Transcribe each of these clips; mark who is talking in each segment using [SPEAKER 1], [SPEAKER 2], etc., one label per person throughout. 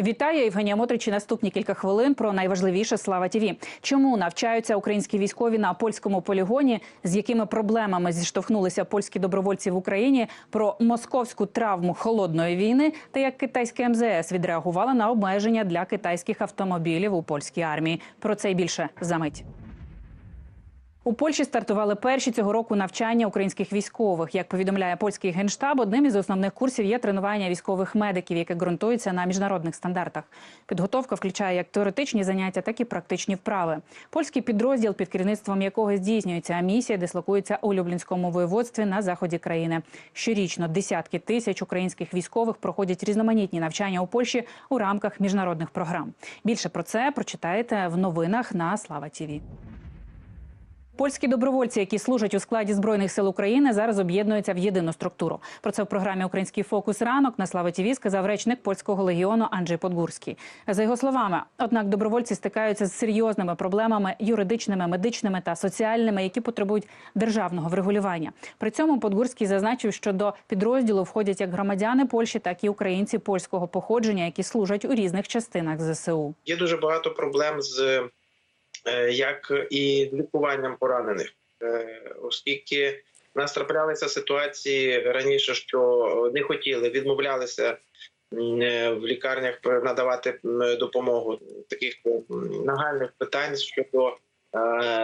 [SPEAKER 1] Вітаю, Євгенія Мотричі. Наступні кілька хвилин про найважливіше слава ТІВІ. Чому навчаються українські військові на польському полігоні? З якими проблемами зіштовхнулися польські добровольці в Україні? Про московську травму холодної війни та як китайське МЗС відреагувало на обмеження для китайських автомобілів у польській армії. Про це й більше за мить. У Польщі стартували перші цього року навчання українських військових. Як повідомляє польський генштаб, одним із основних курсів є тренування військових медиків, яке ґрунтується на міжнародних стандартах. Підготовка включає як теоретичні заняття, так і практичні вправи. Польський підрозділ, під керівництвом якого здійснюється місія, дислокується у Люблінському воєводстві на заході країни. Щорічно десятки тисяч українських військових проходять різноманітні навчання у Польщі у рамках міжнародних програм. Більше про це прочитаєте в новинах на Слава Тіві. Польські добровольці, які служать у складі збройних сил України, зараз об'єднуються в єдину структуру. Про це в програмі Український фокус ранок на Слава ТІВІ сказав речник польського легіону Анджей Подгурський. За його словами, однак добровольці стикаються з серйозними проблемами юридичними, медичними та соціальними, які потребують державного врегулювання. При цьому Подгурський зазначив, що до підрозділу входять як громадяни Польщі, так і українці польського походження, які служать у різних частинах ЗСУ.
[SPEAKER 2] Є дуже багато проблем з як і лікуванням поранених, Е, оскільки в нас траплялися ситуації раніше, що не хотіли, відмовлялися е, в лікарнях надавати допомогу таких нагальних питань щодо е,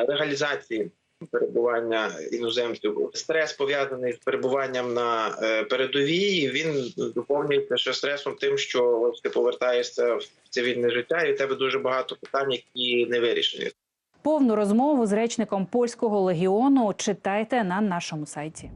[SPEAKER 2] легалізації. Перебування іноземців стрес пов'язаний з перебуванням на е, передовій. Він доповнюється ще стресом, тим, що ти повертаєшся в цивільне життя, і в тебе дуже багато питань, які не вирішені.
[SPEAKER 1] Повну розмову з речником польського легіону читайте на нашому сайті.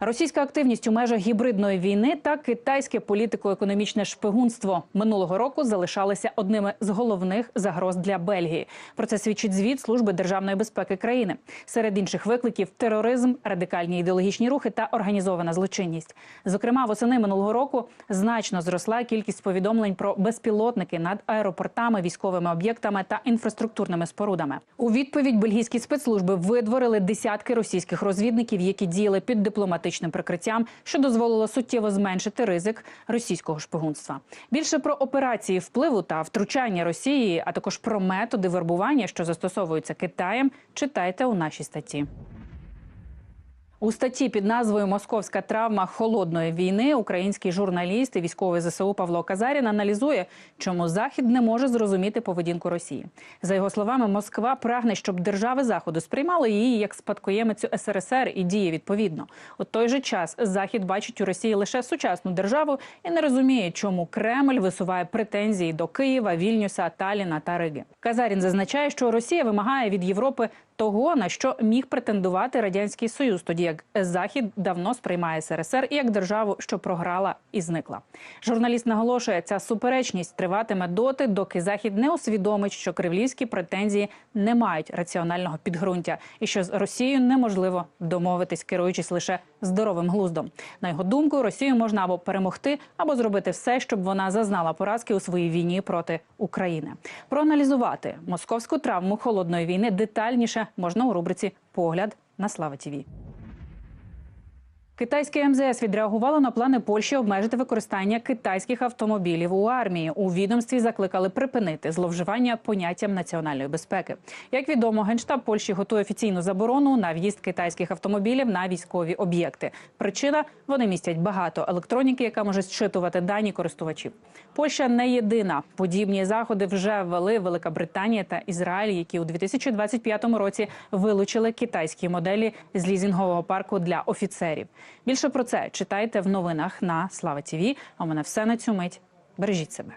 [SPEAKER 1] Російська активність у межах гібридної війни та китайське політико-економічне шпигунство минулого року залишалися одними з головних загроз для Бельгії. Про це свідчить звіт служби державної безпеки країни. Серед інших викликів тероризм, радикальні ідеологічні рухи та організована злочинність. Зокрема, восени минулого року значно зросла кількість повідомлень про безпілотники над аеропортами, військовими об'єктами та інфраструктурними спорудами. У відповідь бельгійські спецслужби видворили десятки російських розвідників, які діяли під дипломатичним прикриттям, що дозволило суттєво зменшити ризик російського шпигунства. Більше про операції впливу та втручання Росії, а також про методи вербування, що застосовуються Китаєм, читайте у нашій статті. У статті під назвою Московська травма холодної війни український журналіст і військовий ЗСУ Павло Казарін аналізує, чому Захід не може зрозуміти поведінку Росії. За його словами, Москва прагне, щоб держави Заходу сприймали її як спадкоємицю СРСР і діє відповідно. У той же час Захід бачить у Росії лише сучасну державу і не розуміє, чому Кремль висуває претензії до Києва, Вільнюса, Таліна та Риги. Казарін зазначає, що Росія вимагає від Європи того, на що міг претендувати радянський союз, тоді як Захід давно сприймає СРСР і як державу, що програла і зникла. Журналіст наголошує, ця суперечність триватиме доти, доки Захід не усвідомить, що кремлівські претензії не мають раціонального підґрунтя, і що з Росією неможливо домовитись, керуючись лише здоровим глуздом. На його думку, Росію можна або перемогти, або зробити все, щоб вона зазнала поразки у своїй війні проти України. Проаналізувати московську травму холодної війни детальніше можна у рубриці Погляд на Слава Тіві. Китайське МЗС відреагувало на плани Польщі обмежити використання китайських автомобілів у армії. У відомстві закликали припинити зловживання поняттям національної безпеки. Як відомо, генштаб Польщі готує офіційну заборону на в'їзд китайських автомобілів на військові об'єкти. Причина вони містять багато електроніки, яка може зчитувати дані користувачів. Польща не єдина. Подібні заходи вже ввели Велика Британія та Ізраїль, які у 2025 році вилучили китайські моделі з лізінгового парку для офіцерів. Більше про це читайте в новинах на Слава Тіві. А у мене все на цю мить. Бережіть себе.